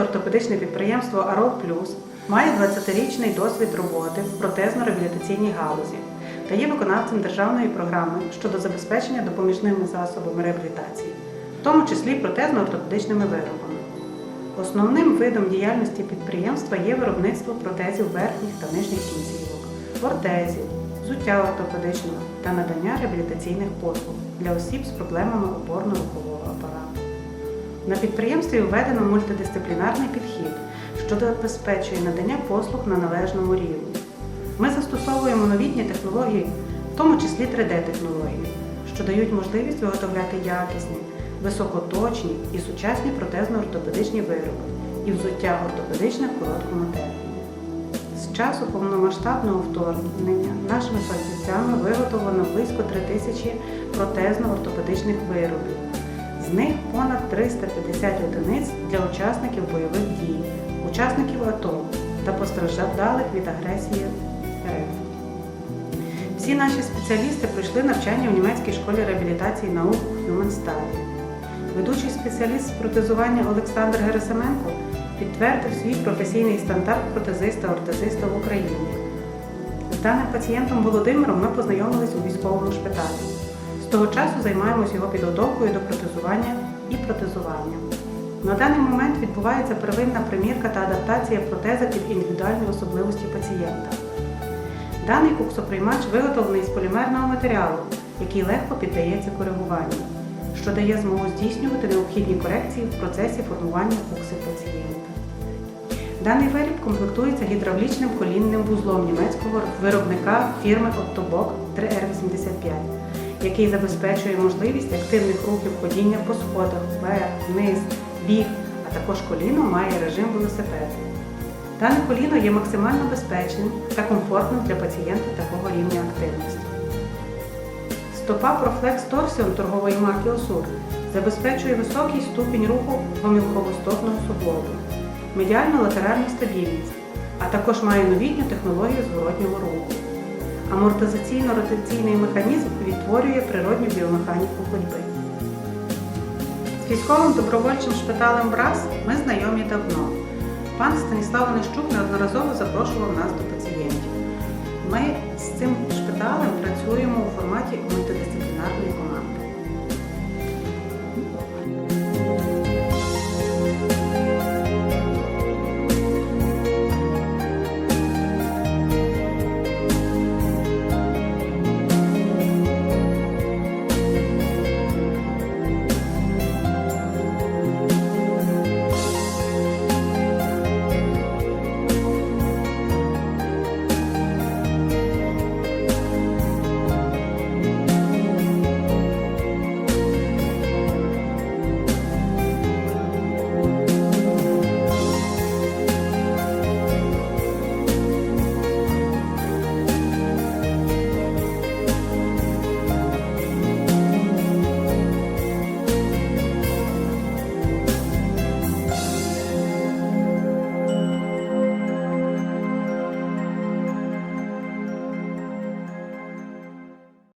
ортопедичне підприємство Арол Плюс має 20-річний досвід роботи в протезно-реабілітаційній галузі та є виконавцем державної програми щодо забезпечення допоміжними засобами реабілітації, в тому числі протезно-ортопедичними виробами. Основним видом діяльності підприємства є виробництво протезів верхніх та нижніх кінцівок, ортезів, взуття ортопедичного та надання реабілітаційних послуг для осіб з проблемами опорно-рухового апарату. На підприємстві введено мультидисциплінарний підхід, що забезпечує надання послуг на належному рівні. Ми застосовуємо новітні технології, в тому числі 3D-технології, що дають можливість виготовляти якісні, високоточні і сучасні протезно-ортопедичні вироби і взуття ортопедичне в короткому терміні. З часу повномасштабного вторгнення нашими фахівцями виготовлено близько 3 тисячі протезно-ортопедичних виробів. Них понад 350 одиниць для учасників бойових дій, учасників АТО та постраждалих від агресії РФ. Всі наші спеціалісти пройшли навчання в німецькій школі реабілітації наук Human Study. Ведучий спеціаліст з протезування Олександр Герасименко підтвердив свій професійний стандарт протезиста-ортезиста в Україні. З даним пацієнтом Володимиром ми познайомились у військовому шпиталі. З того часу займаємось його підготовкою до протезування і протезування. На даний момент відбувається первинна примірка та адаптація протеза під індивідуальні особливості пацієнта. Даний куксоприймач виготовлений з полімерного матеріалу, який легко піддається коригуванню, що дає змогу здійснювати необхідні корекції в процесі формування кукси пацієнта. Даний виріб комплектується гідравлічним колінним вузлом німецького виробника фірми Ottobock 3R85, який забезпечує можливість активних рухів ходіння по сходах, вверх, вниз, бік, а також коліно має режим велосипеду. Дане коліно є максимально безпечним та комфортним для пацієнта такого рівня активності. Стопа Proflex Torsion торгової марки Осур забезпечує високий ступінь руху помілковостопного суглобу, медіальну латеральну стабільність, а також має новітню технологію зворотнього руху. Амортизаційно-ротаційний механізм відтворює природню біомеханіку ходьби. З військовим добровольчим шпиталем БРАС ми знайомі давно. Пан Станіслав Нещук неодноразово запрошував нас до пацієнтів. Ми з цим шпиталем працюємо у форматі